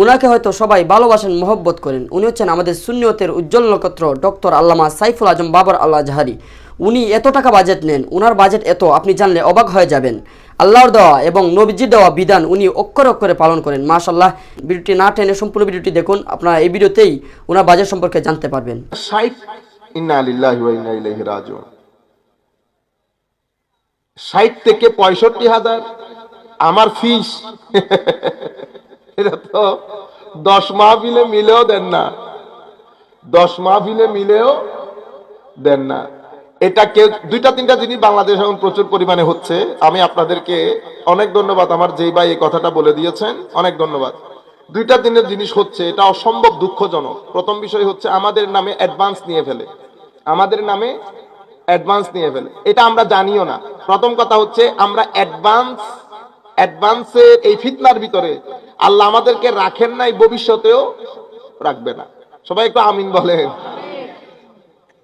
উনাকে হয়তো সবাই ভালোবাসেন, মহব্বত করেন। উনি হচ্ছেন আমাদের শূন্যতের উজ্জ্বল নক্ষত্র ডক্টর আল্লামা সাইফুল আজম বাবর আল্লাহ জাহারি। উনি এত টাকা বাজেট নেন, উনার বাজেট এত, আপনি জানলে অবাক হয়ে যাবেন। আল্লাহর দেওয়া এবং নবীজির দেওয়া বিধান উনি অক্ষরে অক্ষরে পালন করেন। মাশাল্লাহ ভিডিওটি না টেনে সম্পূর্ণ ভিডিওটি দেখুন, আপনারা এই ভিডিওতেই ওনার বাজেট সম্পর্কে জানতে পারবেন। ষাট থেকে পঁয়ষট্টি হাজার, আমার ফিস এটা তো দশ মাহফিলে মিলেও দেন না। দশ মাহফিলে মিলেও দেন না। এটা কেউ, দুইটা তিনটা জিনিস বাংলাদেশ এখন প্রচুর পরিমাণে হচ্ছে। আমি আপনাদেরকে অনেক ধন্যবাদ আমার যেই ভাই এই কথাটা বলে দিয়েছেন। অনেক ধন্যবাদ। দুইটা দিনের জিনিস হচ্ছে, এটা অসম্ভব দুঃখজনক। প্রথম বিষয় হচ্ছে আমাদের নামে অ্যাডভান্স নিয়ে ফেলে। আমাদের নামে অ্যাডভান্স নিয়ে ফেলে। এটা আমরা জানিও না। প্রথম কথা হচ্ছে আমরা অ্যাডভান্স অ্যাডভান্সের এই ফিতনার ভিতরে আল্লাহ আমাদেরকে রাখেন নাই, ভবিষ্যতেও রাখবে না। সবাই একটু আমিন বলেন।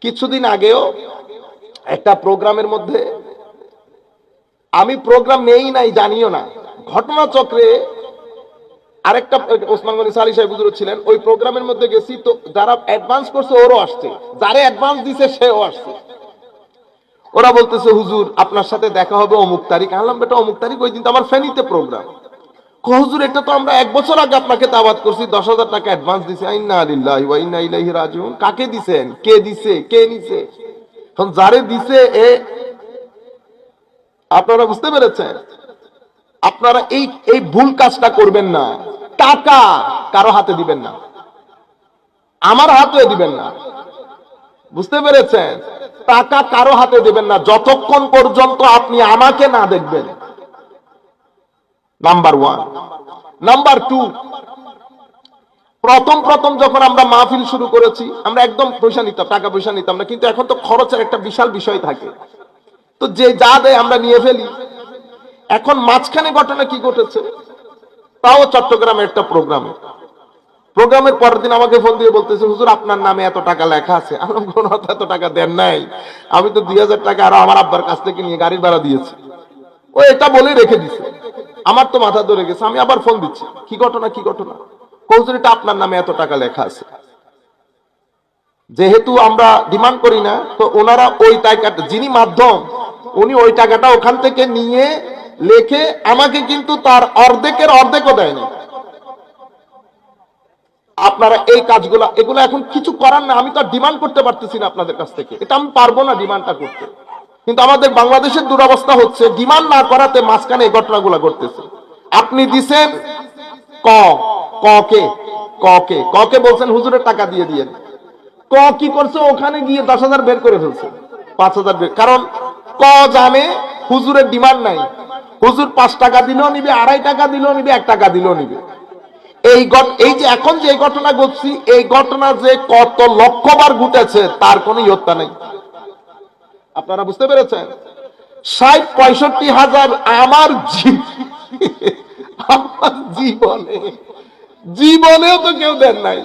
কিছুদিন আগেও একটা প্রোগ্রামের মধ্যে আমি প্রোগ্রাম নেই নাই, জানিও না। ঘটনাচক্রে আরেকটা, ওসমান গনি সালি সাহেব হুজুর ছিলেন, ওই প্রোগ্রামের মধ্যে গেছি, তো যারা অ্যাডভান্স করছে ওরও আসছে। যারা অ্যাডভান্স দিছে সেও আসছে। ওরা বলতেছে, হুজুর, আপনার সাথে দেখা হবে অমুক তারিখ। আনলাম বেটা, অমুক তারিখ ওই দিন তো আমার ফেনীতে প্রোগ্রাম হুজুর, এটা তো আমরা এক বছর আগে আপনাকে দাওয়াত করছি, দশ হাজার টাকা অ্যাডভান্স দিছে। ইন্না আলিল্লাহি ইন্না ইলাইহি রাজিউন। কাকে দিছেন? কে দিছে? কে নিছে? এখন যারে দিছে এ, আপনারা বুঝতে পেরেছেন? আপনারা এই এই ভুল কাজটা করবেন না। টাকা কারও হাতে দিবেন না। আমার হাতে দিবেন না। বুঝতে পেরেছেন? টাকা কারও হাতে দিবেন না, যতক্ষণ পর্যন্ত আপনি আমাকে না দেখবেন। নাম্বার ওয়ান নাম্বার টু প্রথম প্রথম যখন আমরা মাহফিল শুরু করেছি, আমরা একদম পয়সা নিতাম, টাকা পয়সা নিতাম না, কিন্তু এখন তো খরচের একটা বিশাল বিষয় থাকে। তো যে যা দেয় আমরা নিয়ে ফেলি। এখন মাঝখানে ঘটনা কি ঘটেছে? তাও চট্টগ্রামের একটা প্রোগ্রামে প্রোগ্রামের পরের দিন আমাকে ফোন দিয়ে বলতেছে হুজুর আপনার নামে এত টাকা লেখা আছে। আমি বললাম, কোনো এত টাকা দেন নাই। আমি তো দুই হাজার টাকা আরও আমার আব্বার কাছ থেকে নিয়ে গাড়ির ভাড়া দিয়েছি। ও এটা বলে রেখে দিছে। আমার তো মাথা ধরে গেছে আমি আবার ফোন দিচ্ছি। কি ঘটনা কি ঘটনা? কৌজুর এটা আপনার নামে এত টাকা লেখা আছে। যেহেতু আমরা ডিমান্ড করি না তো ওনারা ওই টাকাটা যিনি মাধ্যম উনি ওই টাকাটা ওখান থেকে নিয়ে লেখে আমাকে কিন্তু তার অর্ধেকের অর্ধেকও দেয়নি আপনারা এই কাজগুলো, এগুলো এখন কিছু করার না, আমি তো ডিমান্ড করতে পারতেছি না আপনাদের কাছ থেকে। এটা আমি পারব না ডিমান্ডটা করতে। কিন্তু আমাদের বাংলাদেশের দুরবস্থা হচ্ছে ডিমান্ড না করাতে মাঝখানে এই ঘটনাগুলো ঘটতেছে। আপনি দিছেন ক ক কে ক কে ক কে বলছেন, হুজুরের টাকা দিয়ে দিয়ে ক কি করছে, ওখানে গিয়ে দশ হাজার বের করে ফেলছে, পাঁচ হাজার বের। কারণ ক জানে, হুজুরের ডিমান্ড নাই। হুজুর পাঁচ টাকা দিলেও নিবে, আড়াই টাকা দিলেও নিবে, এক টাকা দিলেও নিবে। এই এই যে এখন যে ঘটনা ঘটছি, এই ঘটনা যে কত লক্ষবার ঘটেছে, তার কোনো ইয়ত্তা নেই। আপনারা বুঝতে পেরেছেন? ষাট, পঁয়ষট্টি হাজার আমার জীবনে। জীবনেও তো কেউ দেন নাই।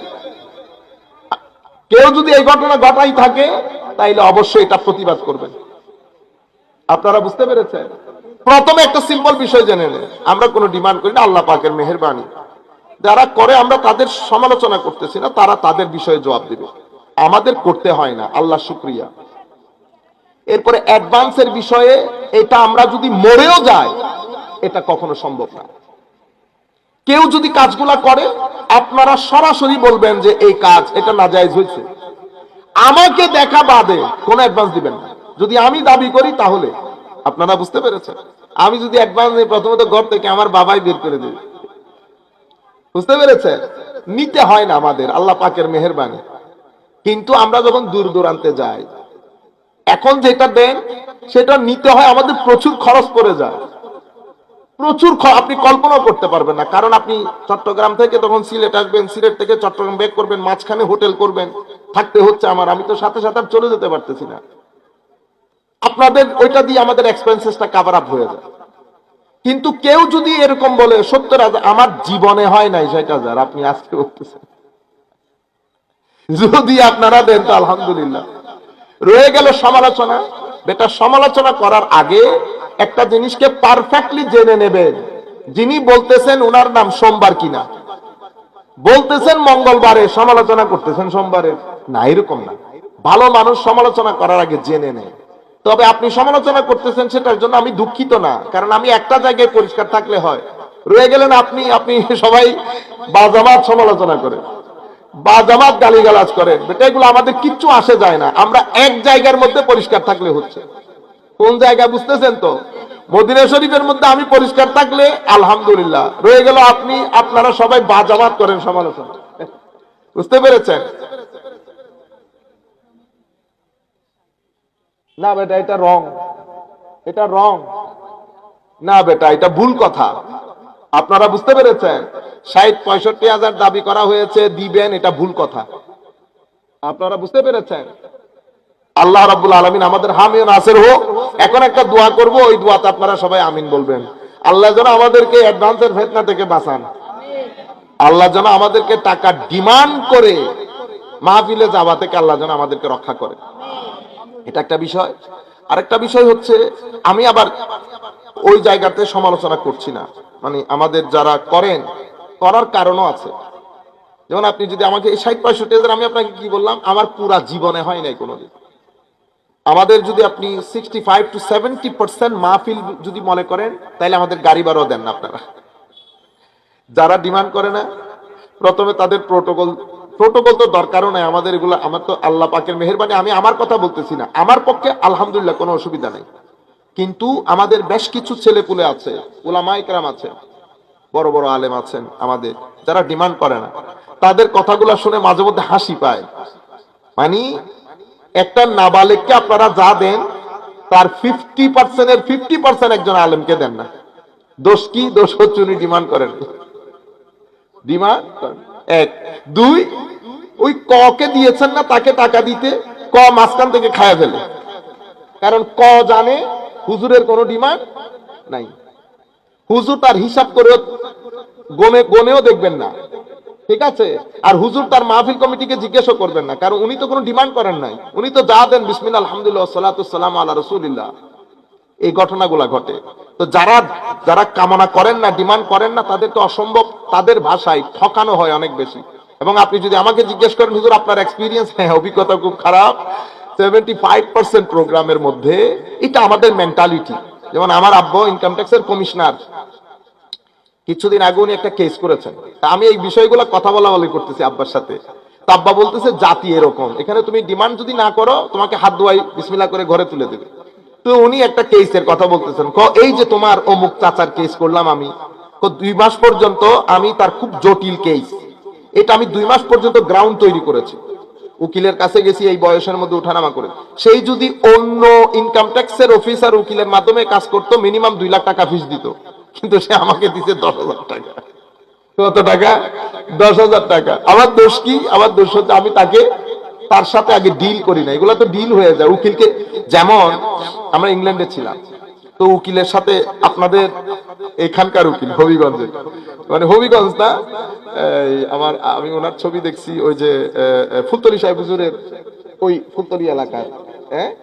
কেউ যদি এই ঘটনা ঘটাই থাকে, তাইলে অবশ্যই এটা প্রতিবাদ করবেন। আপনারা বুঝতে পেরেছেন? প্রথমে একটা সিম্পল বিষয় জেনে নেন। আমরা কোনো ডিমান্ড করি না, আল্লাহ পাকের মেহরবানি। যারা করে, আমরা তাদের সমালোচনা করতেছি না, তারা তাদের বিষয়ে জবাব দিবে। আমাদের করতে হয় না, আল্লাহ শুক্রিয়া। এরপরে অ্যাডভান্সের বিষয়ে এটা আমরা যদি মরেও যাই, এটা কখনো সম্ভব না। কেউ যদি কাজগুলা করে, আপনারা সরাসরি বলবেন যে এই কাজ, এটা না নাজায়েজ হয়েছে। আমাকে দেখা বাদে কোনো অ্যাডভান্স দিবেন না। যদি আমি দাবি করি, তাহলে। আপনারা বুঝতে পেরেছেন? আমি যদি অ্যাডভান্স নিই প্রথমত ঘর থেকে আমার বাবাই বের করে দেবে। বুঝতে পেরেছেন? নিতে হয় না আমাদের, আল্লাহ পাকের মেহরবানি। কিন্তু আমরা যখন দূর দূরান্তে যাই, এখন যেটা দেন, সেটা নিতে হয় আমাদের প্রচুর খরচ পড়ে যায়। প্রচুর আপনি কল্পনা করতে পারবেন না। কারণ আপনি চট্টগ্রাম থেকে তখন সিলেট আসবেন, সিলেট থেকে চট্টগ্রাম ব্যাক করবেন, মাঝখানে হোটেল করবেন, থাকতে হচ্ছে আমার, আমি তো সাথে সাথে চলে যেতে পারতেছি না। আপনাদের, ওইটা দিয়ে আমাদের এক্সপেন্সেসটা কাভার আপ হয়ে যায়। কিন্তু কেউ যদি এরকম বলে সত্তর হাজার আমার জীবনে হয় নাই ষাট হাজার আপনি আজকে বলতেছেন। যদি আপনারা দেন তো আলহামদুলিল্লাহ। রয়ে গেল সমালোচনা। বেটা, সমালোচনা করার আগে একটা জিনিসকে পারফেক্টলি জেনে নেবেন। যিনি বলতেছেন ওনার নাম সোমবার কিনা। বলতেছেন মঙ্গলবারে সমালোচনা করতেছেন সোমবারে। না, এরকম না। ভালো মানুষ সমালোচনা করার আগে জেনে নেয়। তবে আপনি সমালোচনা করতেছেন সেটার জন্য আমি দুঃখিত না, কারণ আমি একটা জায়গায় পরিষ্কার থাকলে হয়। রয়ে গেলেন আপনি আপনি সবাই বাজামাত সমালোচনা করেন, বাজামাত গালিগালাজ করেন। বেটা, এগুলো আমাদের কিচ্ছু আসে যায় না। আমরা এক জায়গার মধ্যে পরিষ্কার থাকলে হচ্ছে। কোন জায়গা বুঝতেছেন তো? মদিনা শরীফের মধ্যে আমি পরিষ্কার থাকলে আলহামদুলিল্লাহ। রয়ে গেল আপনি, আপনারা সবাই বাজাবাত করেন সমালোচনা। বুঝতে পেরেছেন? না বেটা, এটা রং। এটা রং। না বেটা, এটা ভুল কথা। আপনারা বুঝতে পেরেছেন? ষাট, পঁয়ষট্টি হাজার দাবি করা হয়েছে, দিবেন, এটা ভুল কথা। আপনারা বুঝতে পেরেছেন? আল্লাহ রাব্বুল আলামিন আমাদের হামিও নাসের হোক, এখন একটা দোয়া করব, ওই দোয়াতে আপনারা সবাই আমিন বলবেন। আল্লাহ যেন আমাদেরকে অ্যাডভান্সের ফেতনা থেকে বাঁচান। আল্লাহ যেন আমাদেরকে টাকা ডিমান্ড করে মাহফিলে যাওয়া থেকে আল্লাহ যেন আমাদেরকে রক্ষা করে। এটা একটা বিষয়। আরেকটা বিষয় হচ্ছে, আমি আবার ওই জায়গাতে সমালোচনা করছি না। মানে আমাদের যারা করেন, করার কারণও আছে। যেমন আপনি যদি আমাকে এই ষাট পঁয়ষট্টি হাজার, আমি আপনাকে কি বললাম? আমার পুরা জীবনে হয় নাই কোনোদিন। আমাদের যদি আপনি sixty five to seventy percent মাহফিল যদি মনে করেন তাহলে আমাদের গাড়ি ভাড়াও দেন না আপনারা। যারা ডিমান্ড করে না, প্রথমে তাদের প্রোটোকল প্রোটোকল তো দরকারও নাই, আমাদের এগুলো, আমার তো আল্লাহ পাকের মেহরবানি, আমি আমার কথা বলতেছি না। আমার পক্ষে আলহামদুলিল্লাহ কোনো অসুবিধা নেই। কিন্তু আমাদের বেশ কিছু ছেলে পুলে আছে ওলামা ইকরাম আছে, বড় বড় আলেম আছেন আমাদের, যারা ডিমান্ড করে না। তাদের কথাগুলো শুনে মাঝে মধ্যে হাসি পায়। মানে একটা নাবালেককে আপনারা যা দেন, তার ফিফটি পার্সেন্টের ফিফটি পার্সেন্ট একজন আলেমকে দেন না। দোষ কি? দোষ হচ্ছে উনি ডিমান্ড করেন। ডিমান্ড এক। দুই, ওই ককে দিয়েছেন না, তাকে টাকা দিতে, ক মাঝখান থেকে খায় ফেলে। কারণ ক জানে হুজুরের কোনো ডিমান্ড নাই। হুজুর তার হিসাব করে গনে গনেও দেখবেন না। ঠিক আছে? আর হুজুর তার মাহফিল কমিটিকে জিজ্ঞেসও করবেন না। কারণ উনি তো কোনো ডিমান্ড করেন নাই। উনি তো যা দেন, বিসমিল্লাহ, আলহামদুলিল্লাহ সালাতাম আল্লাহ রসুলিল্লাহ। এই ঘটনাগুলা ঘটে। তো যারা যারা কামনা করেন না, ডিমান্ড করেন না, তাদের তো অসম্ভব, তাদের ভাষায় ঠকানো হয় অনেক বেশি। এবং আপনি যদি আমাকে জিজ্ঞেস করেন, হুজুর, আপনার এক্সপিরিয়েন্স হ্যাঁ অভিজ্ঞতা খুব খারাপ। সেভেন্টি ফাইভ পার্সেন্ট প্রোগ্রামের মধ্যে এটা আমাদের মেন্টালিটি যেমন আমার আব্বু ইনকাম ট্যাক্সের কমিশনার কিছুদিন আগে উনি একটা কেস করেছেন। তা আমি এই বিষয়গুলো কথা বলা বলি করতেছি আব্বার সাথে। আব্বা বলতেছে, জাতি এরকম। এখানে তুমি ডিমান্ড যদি না করো, তোমাকে হাত ধোয়াই বিসমিল্লা করে ঘরে তুলে দেবে। তো উনি একটা কেসের কথা বলতেছেন। এই যে তোমার অমুক চাচার কেস করলাম আমি দুই মাস পর্যন্ত আমি তার খুব জটিল কেস এটা আমি দুই মাস পর্যন্ত গ্রাউন্ড তৈরি করেছি। উকিলের কাছে গেছি, এই বয়সের মধ্যে উঠানামা করে। সেই যদি অন্য ইনকাম ট্যাক্সের অফিসার উকিলের মাধ্যমে কাজ করতো মিনিমাম দুই লাখ টাকা ফিস দিত। কিন্তু সে আমাকে দিতে দশ হাজার টাকা। কত টাকা? দশ হাজার টাকা। আমার দোষ কি? আমার দোষ হচ্ছে আমি তাকে তার সাথে আগে ডিল করি না। এগুলো তো ডিল হয়ে যায়। উকিলকে যেমন আমরা ইংল্যান্ডে ছিলাম, তো উকিলের সাথে আপনাদের এখানকার উকিল, হবিগঞ্জের। মানে হবিগঞ্জ না আমার, আমি ওনার ছবি দেখছি, ওই যে ফুলতলি সাহেব হুজুরের ওই ফুলতলি এলাকায় হ্যাঁ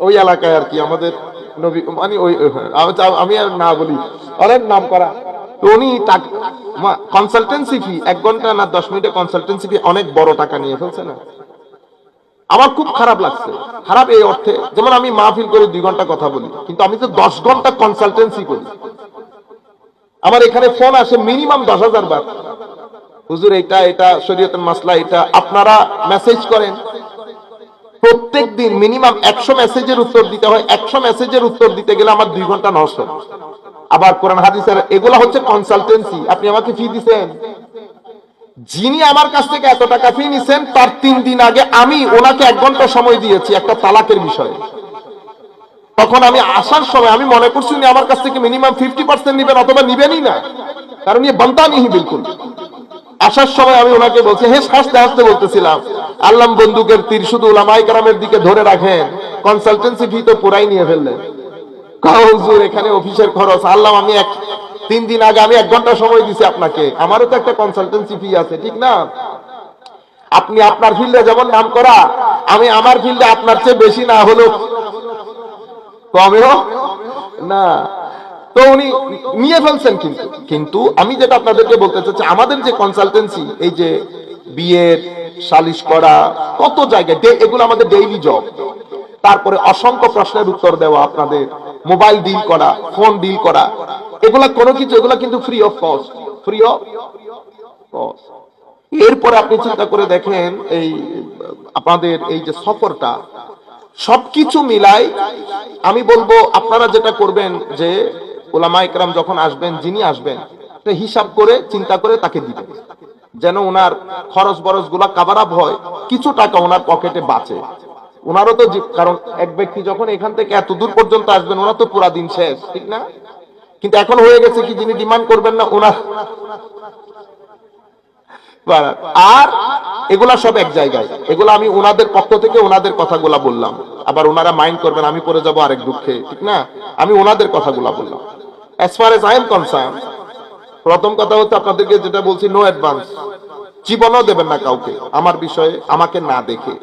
ওই এলাকায় আর কি আমাদের নবী মানে ওই, ওই- আমি আর না বলি। অনেক নাম করা। উনি কনসালটেন্সি ফি এক ঘণ্টা না দশ মিনিটে কনসালটেন্সি ফি অনেক বড় টাকা নিয়ে ফেলছে না? আমার খুব খারাপ লাগছে। খারাপ এই অর্থে, যেমন আমি মাহফিল করে দুই ঘণ্টা কথা বলি, কিন্তু আমি তো দশ ঘণ্টা কনসালটেন্সি করি। আমার এখানে ফোন আসে মিনিমাম দশ হাজার বার। হুজুর, এটা এটা, শরীয়তের মাসলা, এটা, আপনারা মেসেজ করেন। প্রত্যেক দিন মিনিমাম একশো মেসেজের উত্তর দিতে হয়, একশো মেসেজের উত্তর দিতে গেলে আমার দুই ঘণ্টা নষ্ট। আবার কোরআন, হাদিসের, এগুলা হচ্ছে কনসালটেন্সি আপনি আমাকে ফি দিছেন? যিনি আমার কাছ থেকে এত টাকা ফি নিছেন, তার তিন দিন আগে আমি ওনাকে এক ঘণ্টা সময় দিয়েছি একটা তালাকের বিষয়ে। তখন আমি আসার সময় আমি মনে করছি উনি আমার কাছ থেকে মিনিমাম ফিফটি পার্সেন্ট নিবেন অথবা নিবেনই না। কারণ ইয়ে বন্তা নিহি বিলকুল। আসার সময় আমি ওনাকে বলছি হে হাসতে হাসতে বলতেছিলাম। আল্লাহ বন্দুকের তীর শুধু ওলামাই কারামের দিকে ধরে রাখেন কনসালটেন্সি ফি তো পুরাই নিয়ে ফেললেন। কাও হুজুর, এখানে অফিসের খরচ। আল্লাহ আমি এক তিন দিন আগে আমি এক ঘণ্টা সময় দিছি আপনাকে। আমারও তো একটা কনসালটেন্সি ফি আছে, ঠিক না? আপনি আপনার ফিল্ডে যেমন নাম করা, আমি আমার ফিল্ডে আপনার চেয়ে বেশি না হলো কমেও না। তো উনি নিয়ে ফেলছেন কিন্তু। কিন্তু আমি যেটা আপনাদেরকে বলতে চাচ্ছি, আমাদের যে কনসালটেন্সি এই যে বিয়ের, সালিশ করা, কত জায়গায়, এগুলো আমাদের ডেইলি জব তারপরে অসংখ্য প্রশ্নের উত্তর দেওয়া আপনাদের মোবাইল ডিল করা ফোন ডিল করা, এগুলা কোনো কিছু, এগুলা কিন্তু free of cost free of cost এরপরে আপনি চিন্তা করে দেখেন এই, আপনাদের এই যে সফরটা, সবকিছু মিলাই আমি বলব আপনারা যেটা করবেন যে ওলামা ইকরাম যখন আসবেন, যিনি আসবেন হিসাব করে, চিন্তা করে তাকে দিবেন। যেন ওনার খরচ বরচগুলা কাভার আপ হয়, কিছু টাকা ওনার পকেটে বাঁচে। ওনারও তো কারণ এক ব্যক্তি যখন এখান থেকে এত দূর পর্যন্ত আসবেন, ওনার তো পুরা দিন শেষ, ঠিক না? কিন্তু এখন হয়ে গেছে কি যিনি ডিমান্ড করবেন না, ওনার। আর এগুলা সব এক জায়গায়। এগুলো আমি ওনাদের পক্ষ থেকে ওনাদের কথাগুলা বললাম। আবার ওনারা মাইন্ড করবেন, আমি পড়ে যাব আরেক দুঃখে, ঠিক না? আমি ওনাদের কথাগুলা বললাম। As far as I am concern প্রথম কথা হচ্ছে আপনাদেরকে যেটা বলছি নো অ্যাডভান্স জীবনও দেবেন না কাউকে। আমার বিষয়ে আমাকে না দেখে।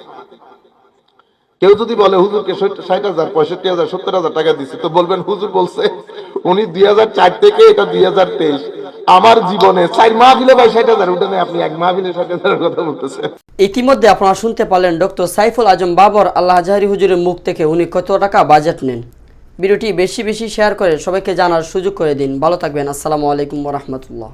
কেউ যদি বলে, হুজুরকে ষাট হাজার, পঁয়ষট্টি হাজার, সত্তর হাজার টাকা দিচ্ছে তো বলবেন, হুজুর বলছে, উনি দুই হাজার চার থেকে এটা দুই হাজার তেইশ। আমার জীবনে চার ভাই ষাট হাজার উঠে আপনি এক ষাট হাজারের কথা বলতেছেন। ইতিমধ্যে আপনারা শুনতে পারলেন ডক্টর সাইফুল আজম বাবর, আল্লাহ জাহারি হুজুরের মুখ থেকে উনি কত টাকা বাজেট নেন। ভিডিওটি বেশি বেশি শেয়ার করে সবাইকে জানার সুযোগ করে দিন। ভালো থাকবেন। আসসালামু আলাইকুম রহমতুল্লাহ।